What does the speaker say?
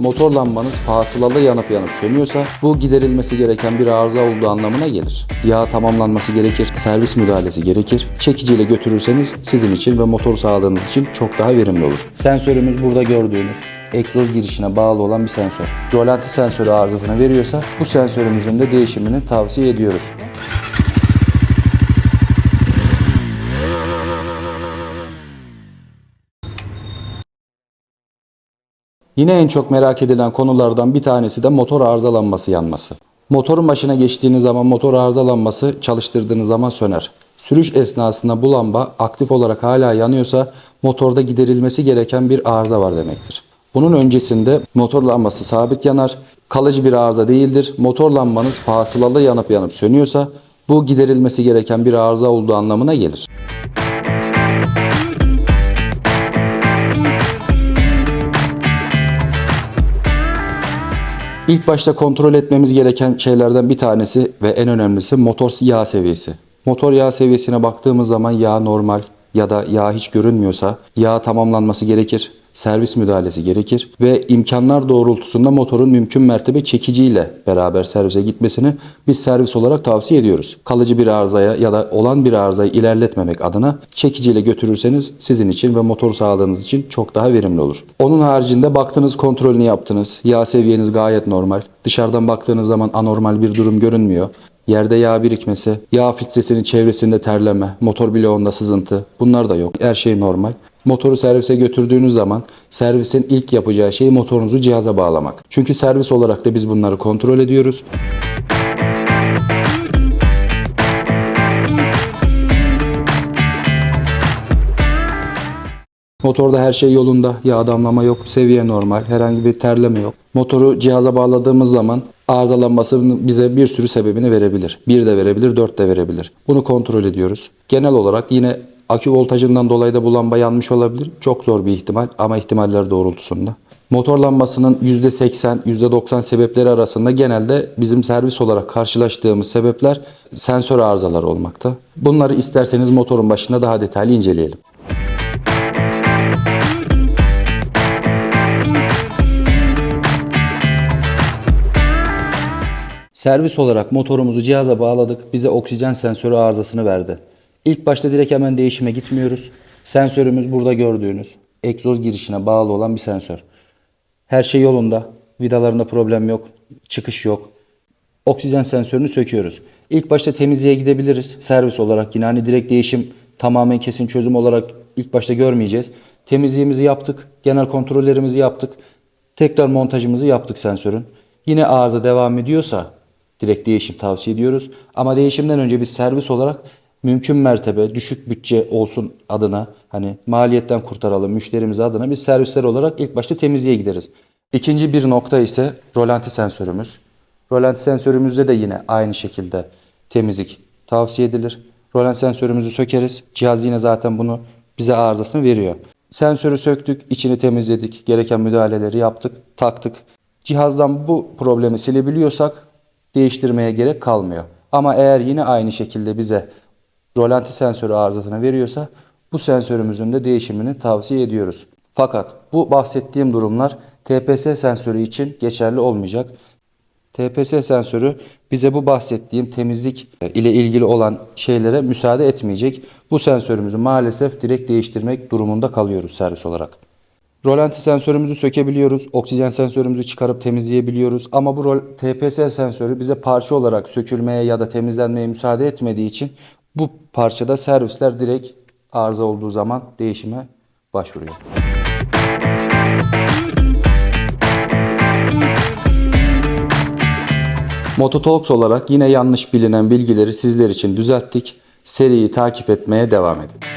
motor lambanız fasılalı yanıp yanıp sönüyorsa bu giderilmesi gereken bir arıza olduğu anlamına gelir. Yağ tamamlanması gerekir, servis müdahalesi gerekir. Çekiciyle götürürseniz sizin için ve motor sağlığınız için çok daha verimli olur. Sensörümüz burada gördüğünüz egzoz girişine bağlı olan bir sensör. Rolanti sensörü arızasını veriyorsa bu sensörümüzün de değişimini tavsiye ediyoruz. Yine en çok merak edilen konulardan bir tanesi de motor arızalanması yanması. Motorun başına geçtiğiniz zaman motor arızalanması çalıştırdığınız zaman söner. Sürüş esnasında bu lamba aktif olarak hala yanıyorsa motorda giderilmesi gereken bir arıza var demektir. Bunun öncesinde motor lambası sabit yanar, kalıcı bir arıza değildir. Motor lambanız fasılalı yanıp yanıp sönüyorsa bu giderilmesi gereken bir arıza olduğu anlamına gelir. İlk başta kontrol etmemiz gereken şeylerden bir tanesi ve en önemlisi motor yağ seviyesi. Motor yağ seviyesine baktığımız zaman yağ normal ya da yağ hiç görünmüyorsa yağ tamamlanması gerekir. Servis müdahalesi gerekir ve imkanlar doğrultusunda motorun mümkün mertebe çekiciyle beraber servise gitmesini biz servis olarak tavsiye ediyoruz. Kalıcı bir arızaya ya da olan bir arızayı ilerletmemek adına çekiciyle götürürseniz sizin için ve motor sağlığınız için çok daha verimli olur. Onun haricinde baktınız kontrolünü yaptınız. Yağ seviyeniz gayet normal. Dışarıdan baktığınız zaman anormal bir durum görünmüyor. Yerde yağ birikmesi, yağ filtresinin çevresinde terleme, motor bloğunda sızıntı bunlar da yok. Her şey normal. Motoru servise götürdüğünüz zaman servisin ilk yapacağı şey motorunuzu cihaza bağlamak. Çünkü servis olarak da biz bunları kontrol ediyoruz. Motorda her şey yolunda. Yağ damlama yok, seviye normal, herhangi bir terleme yok. Motoru cihaza bağladığımız zaman arızalanması bize bir sürü sebebini verebilir. Bir de verebilir, dört de verebilir. Bunu kontrol ediyoruz. Genel olarak yine akü voltajından dolayı da bu lamba yanmış olabilir. Çok zor bir ihtimal ama ihtimaller doğrultusunda. Motor lambasının %80, %90 sebepleri arasında genelde bizim servis olarak karşılaştığımız sebepler sensör arızaları olmakta. Bunları isterseniz motorun başında daha detaylı inceleyelim. Servis olarak motorumuzu cihaza bağladık. Bize oksijen sensörü arızasını verdi. İlk başta direkt hemen değişime gitmiyoruz. Sensörümüz burada gördüğünüz egzoz girişine bağlı olan bir sensör. Her şey yolunda. Vidalarında problem yok. Çıkış yok. Oksijen sensörünü söküyoruz. İlk başta temizliğe gidebiliriz. Servis olarak yine hani direkt değişim tamamen kesin çözüm olarak ilk başta görmeyeceğiz. Temizliğimizi yaptık. Genel kontrollerimizi yaptık. Tekrar montajımızı yaptık sensörün. Yine arıza devam ediyorsa direkt değişim tavsiye ediyoruz. Ama değişimden önce biz servis olarak mümkün mertebe düşük bütçe olsun adına hani maliyetten kurtaralım müşterimiz adına biz servisler olarak ilk başta temizliğe gideriz. İkinci bir nokta ise rolanti sensörümüz. Rolanti sensörümüzde de yine aynı şekilde temizlik tavsiye edilir. Rolanti sensörümüzü sökeriz. Cihaz yine zaten bunu bize arızasını veriyor. Sensörü söktük, içini temizledik, gereken müdahaleleri yaptık, taktık. Cihazdan bu problemi silebiliyorsak değiştirmeye gerek kalmıyor. Ama eğer yine aynı şekilde bize rolanti sensörü arızasını veriyorsa bu sensörümüzün de değişimini tavsiye ediyoruz. Fakat bu bahsettiğim durumlar TPS sensörü için geçerli olmayacak. TPS sensörü bize bu bahsettiğim temizlik ile ilgili olan şeylere müsaade etmeyecek. Bu sensörümüzü maalesef direkt değiştirmek durumunda kalıyoruz servis olarak. Rolanti sensörümüzü sökebiliyoruz. Oksijen sensörümüzü çıkarıp temizleyebiliyoruz. Ama bu TPS sensörü bize parça olarak sökülmeye ya da temizlenmeye müsaade etmediği için bu parçada servisler direkt arıza olduğu zaman değişime başvuruyor. Mototalks olarak yine yanlış bilinen bilgileri sizler için düzelttik. Seriyi takip etmeye devam edin.